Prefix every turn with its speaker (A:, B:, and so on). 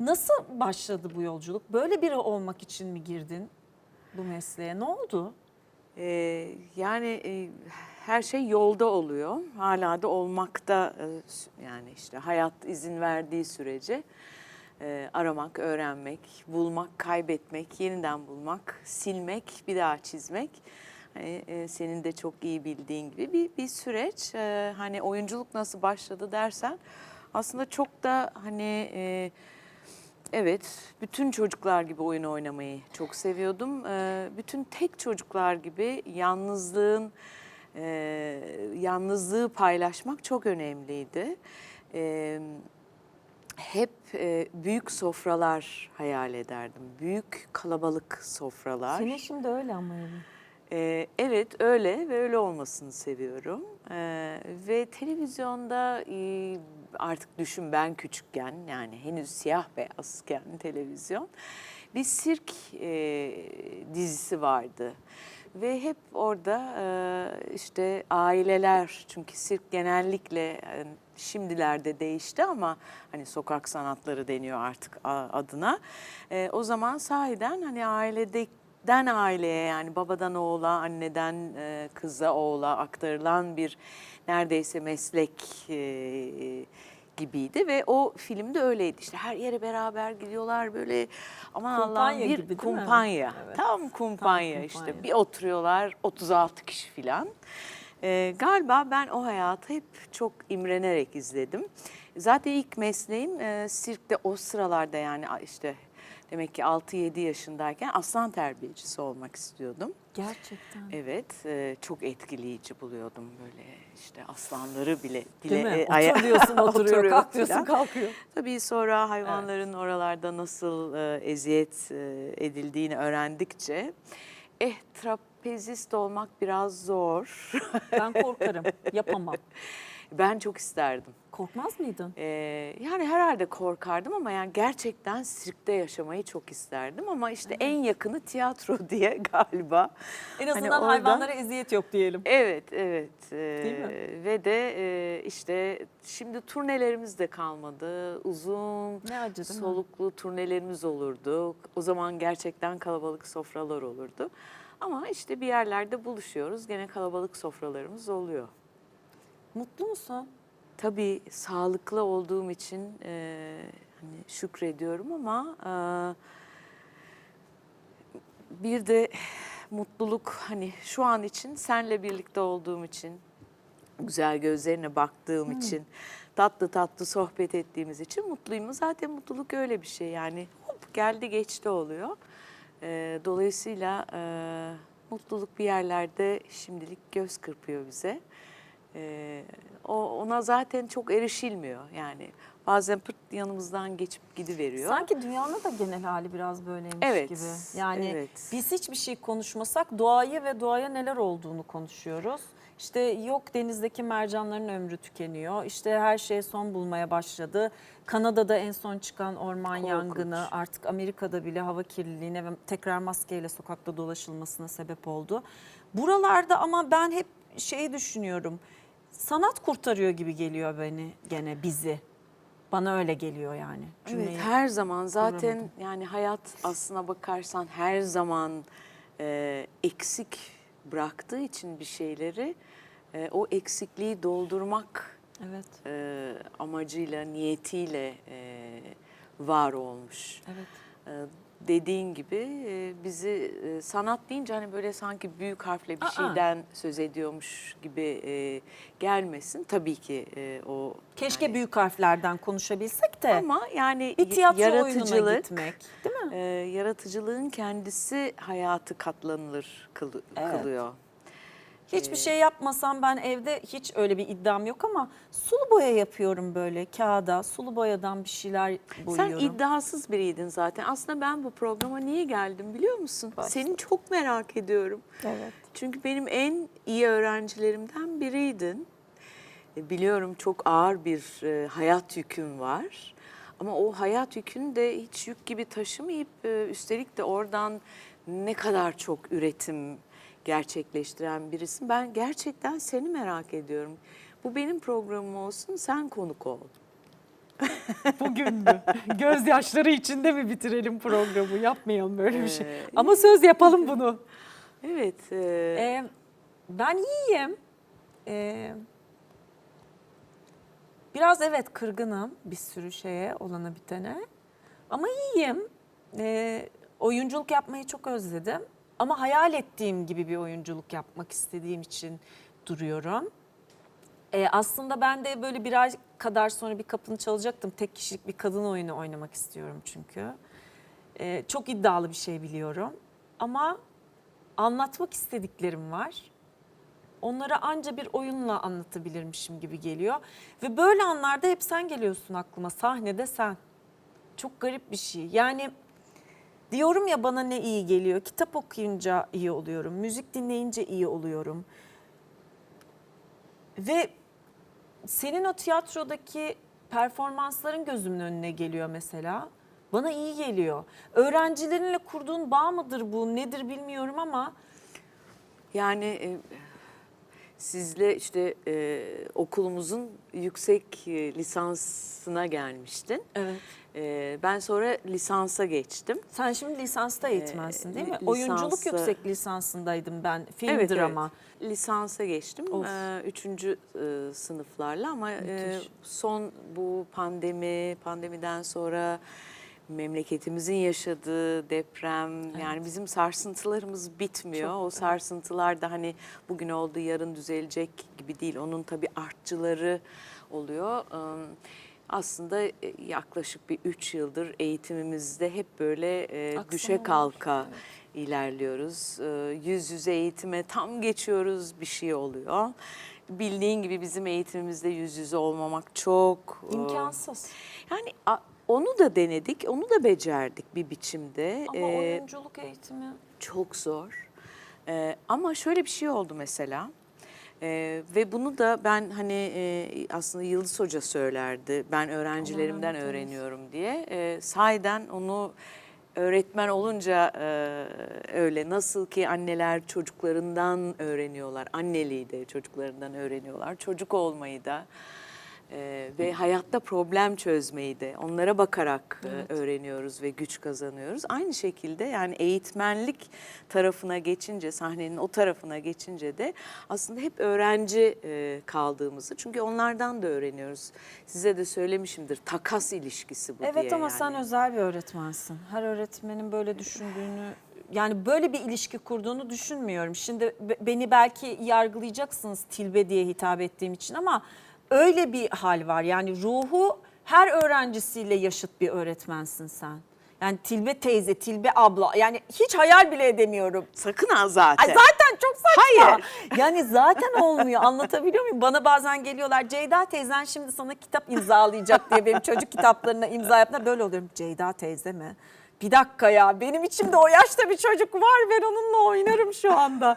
A: Nasıl başladı bu yolculuk? Böyle biri olmak için mi girdin bu mesleğe? Ne oldu?
B: Ee, yani e, her şey yolda oluyor. Hala da olmakta e, yani işte hayat izin verdiği sürece e, aramak, öğrenmek, bulmak, kaybetmek, yeniden bulmak, silmek, bir daha çizmek. Hani, e, senin de çok iyi bildiğin gibi bir, bir süreç. E, hani oyunculuk nasıl başladı dersen aslında çok da hani e, Evet, bütün çocuklar gibi oyun oynamayı çok seviyordum. Ee, bütün tek çocuklar gibi yalnızlığın, e, yalnızlığı paylaşmak çok önemliydi. Ee, hep e, büyük sofralar hayal ederdim. Büyük kalabalık sofralar.
A: Senin şimdi öyle ama evin.
B: Ee, evet öyle ve öyle olmasını seviyorum. Ee, ve televizyonda e, artık düşün ben küçükken yani henüz siyah beyazken televizyon bir sirk e, dizisi vardı. Ve hep orada e, işte aileler çünkü sirk genellikle e, şimdilerde değişti ama hani sokak sanatları deniyor artık adına. E, o zaman sahiden hani ailede den aileye yani babadan oğula, anneden e, kıza, oğula aktarılan bir neredeyse meslek e, gibiydi ve o filmde öyleydi işte her yere beraber gidiyorlar böyle aman Allah'ım bir
A: gibi
B: kumpanya
A: Evet.
B: tam kumpanya
A: Tam
B: işte
A: kumpanya.
B: bir oturuyorlar 36 kişi filan. Ee, galiba ben o hayatı hep çok imrenerek izledim. Zaten ilk mesleğim e, sirkte o sıralarda yani işte demek ki 6-7 yaşındayken aslan terbiyecisi olmak istiyordum.
A: Gerçekten.
B: Evet, e, çok etkileyici buluyordum böyle işte aslanları bile bile
A: Değil mi?
B: e, aya-
A: Oturuyorsun oturuyor,
B: oturuyor
A: kalk diyorsun
B: filan.
A: kalkıyor.
B: Tabii sonra hayvanların oralarda nasıl e, eziyet e, edildiğini öğrendikçe eh trapezist olmak biraz zor.
A: Ben korkarım, yapamam.
B: ben çok isterdim.
A: Korkmaz mıydın?
B: Ee, yani herhalde korkardım ama yani gerçekten sirkte yaşamayı çok isterdim ama işte en yakını tiyatro diye galiba.
A: En
B: Hani
A: azından
B: orada-
A: hayvanlara eziyet yok diyelim.
B: Evet, evet. Ee,
A: Değil mi?
B: Ve de e, işte şimdi turnelerimiz de kalmadı. Uzun,
A: Ne acı değil mi?
B: soluklu turnelerimiz olurdu. O zaman gerçekten kalabalık sofralar olurdu. Ama işte bir yerlerde buluşuyoruz. Gene kalabalık sofralarımız oluyor.
A: Mutlu musun?
B: Tabii sağlıklı olduğum için e, hani şükrediyorum ama e, bir de mutluluk hani şu an için senle birlikte olduğum için güzel gözlerine baktığım için tatlı tatlı sohbet ettiğimiz için mutluyum. Zaten mutluluk öyle bir şey yani hop geldi geçti oluyor. E, dolayısıyla e, mutluluk bir yerlerde şimdilik göz kırpıyor bize. Ee, o ona zaten çok erişilmiyor yani. Bazen pırt yanımızdan geçip gidiveriyor.
A: Sanki dünyanın da genel hali biraz böyleymiş
B: Evet,
A: gibi. Yani
B: evet.
A: biz hiçbir şey konuşmasak doğayı ve doğaya neler olduğunu konuşuyoruz. İşte yok denizdeki mercanların ömrü tükeniyor. İşte her şey son bulmaya başladı. Kanada'da en son çıkan orman
B: Korkunç.
A: yangını artık Amerika'da bile hava kirliliğine ve tekrar maskeyle sokakta dolaşılmasına sebep oldu. Buralarda ama ben hep şeyi düşünüyorum. Sanat kurtarıyor gibi geliyor beni gene bizi. Bana öyle geliyor yani.
B: Evet,
A: Cümleyi
B: her zaman zaten
A: kuramadım.
B: yani hayat aslına bakarsan her zaman e, eksik bıraktığı için bir şeyleri e, o eksikliği doldurmak
A: Evet.
B: e, amacıyla, niyetiyle e, var olmuş.
A: Evet.
B: Ee, dediğin gibi e, bizi e, sanat deyince hani böyle sanki büyük harfle bir
A: Aa.
B: şeyden söz ediyormuş gibi e, gelmesin. Tabii ki e, o
A: Keşke
B: yani-
A: büyük harflerden konuşabilsek de
B: ama yani
A: bir tiyatro
B: yaratıcılık
A: gitmek, değil mi?
B: e, yaratıcılığın kendisi hayatı katlanılır kılı-
A: Evet.
B: kılıyor.
A: Hiçbir şey yapmasam ben evde hiç öyle bir iddiam yok ama sulu boya yapıyorum böyle kağıda. Sulu boyadan bir şeyler
B: Sen
A: boyuyorum.
B: iddiasız biriydin zaten. Aslında ben bu programa niye geldim biliyor musun?
A: Başla.
B: Seni çok merak ediyorum.
A: Evet.
B: Çünkü benim en iyi öğrencilerimden biriydin. E, Biliyorum çok ağır bir e, hayat yükün var. Ama o hayat yükünü de hiç yük gibi taşımayıp e, üstelik de oradan ne kadar çok üretim gerçekleştiren birisin. Ben gerçekten seni merak ediyorum. Bu benim programım olsun, sen konuk ol.
A: Bugün mü? Gözyaşları içinde mi bitirelim programı? Yapmayalım böyle bir şey.
B: Ee,
A: Ama söz yapalım bunu.
B: Evet. e,
A: Ee, ben iyiyim. Ee, biraz evet kırgınım bir sürü şeye, olana bitene. Ama iyiyim. Ee, oyunculuk yapmayı çok özledim. Ama hayal ettiğim gibi bir oyunculuk yapmak istediğim için duruyorum. Ee, aslında ben de böyle bir ay kadar sonra bir kapını çalacaktım. Tek kişilik bir kadın oyunu oynamak istiyorum çünkü. Ee, çok iddialı bir şey biliyorum. Ama anlatmak istediklerim var. Onları anca bir oyunla anlatabilirmişim gibi geliyor. Ve böyle anlarda hep sen geliyorsun aklıma. Sahnede sen. Çok garip bir şey. Yani diyorum ya bana ne iyi geliyor. Kitap okuyunca iyi oluyorum. Müzik dinleyince iyi oluyorum. Ve senin o tiyatrodaki performansların gözümün önüne geliyor mesela. Bana iyi geliyor. Öğrencilerinle kurduğun bağ mıdır bu, nedir bilmiyorum ama
B: Yani e, sizle işte e, okulumuzun yüksek e, lisansına gelmiştin.
A: evet.
B: E, ben sonra lisansa geçtim.
A: Sen şimdi lisansta eğitmensin değil mi?
B: li-
A: Oyunculuk yüksek lisansındaydım ben. Film
B: evet,
A: drama.
B: evet. Lisansa geçtim.
A: Of.
B: E, üçüncü e, sınıflarla ama e,
A: Müthiş.
B: son bu pandemi, pandemiden sonra memleketimizin yaşadığı deprem yani bizim sarsıntılarımız bitmiyor.
A: Çok,
B: o
A: evet.
B: sarsıntılar da hani bugün oldu yarın düzelecek gibi değil. Onun tabii artçıları oluyor. Ee, Aslında e, yaklaşık bir üç yıldır eğitimimizde hep böyle e, düşe kalka ilerliyoruz. Ee, Yüz yüze eğitime tam geçiyoruz bir şey oluyor. Bildiğin gibi bizim eğitimimizde yüz yüze olmamak çok e,
A: İmkansız.
B: yani a- onu da denedik, onu da becerdik bir biçimde.
A: Ama
B: Ee,
A: oyunculuk eğitimi
B: çok zor. Ee, ama şöyle bir şey oldu mesela. Ee, ve bunu da ben hani e, aslında Yıldız Hoca söylerdi. Ben öğrencilerimden
A: eylesin.
B: öğreniyorum diye. Ee, sahiden onu öğretmen olunca e, öyle nasıl ki anneler çocuklarından öğreniyorlar. Anneliği de çocuklarından öğreniyorlar. Çocuk olmayı da e, ve hayatta problem çözmeyi de onlara bakarak e,
A: Evet.
B: öğreniyoruz ve güç kazanıyoruz. Aynı şekilde yani eğitmenlik tarafına geçince, sahnenin o tarafına geçince de aslında hep öğrenci e, kaldığımızı. Çünkü onlardan da öğreniyoruz. Size de söylemişimdir takas ilişkisi bu diye.
A: Evet ama
B: yani.
A: sen özel bir öğretmensin. Her öğretmenin böyle düşündüğünü yani böyle bir ilişki kurduğunu düşünmüyorum. Şimdi be- beni belki yargılayacaksınız tilbe diye hitap ettiğim için ama öyle bir hal var. Yani ruhu her öğrencisiyle yaşıt bir öğretmensin sen. Yani Tilbe teyze, Tilbe abla yani hiç hayal bile edemiyorum.
B: Sakın ha zaten.
A: Ay zaten çok saçma.
B: Hayır.
A: Yani zaten olmuyor. Anlatabiliyor muyum? Bana bazen geliyorlar. Ceyda teyzen şimdi sana kitap imzalayacak diye benim çocuk kitaplarına imza yaptığında böyle oluyorum. Ceyda teyze mi? Bir dakika ya benim içimde o yaşta bir çocuk var ben onunla oynarım şu anda.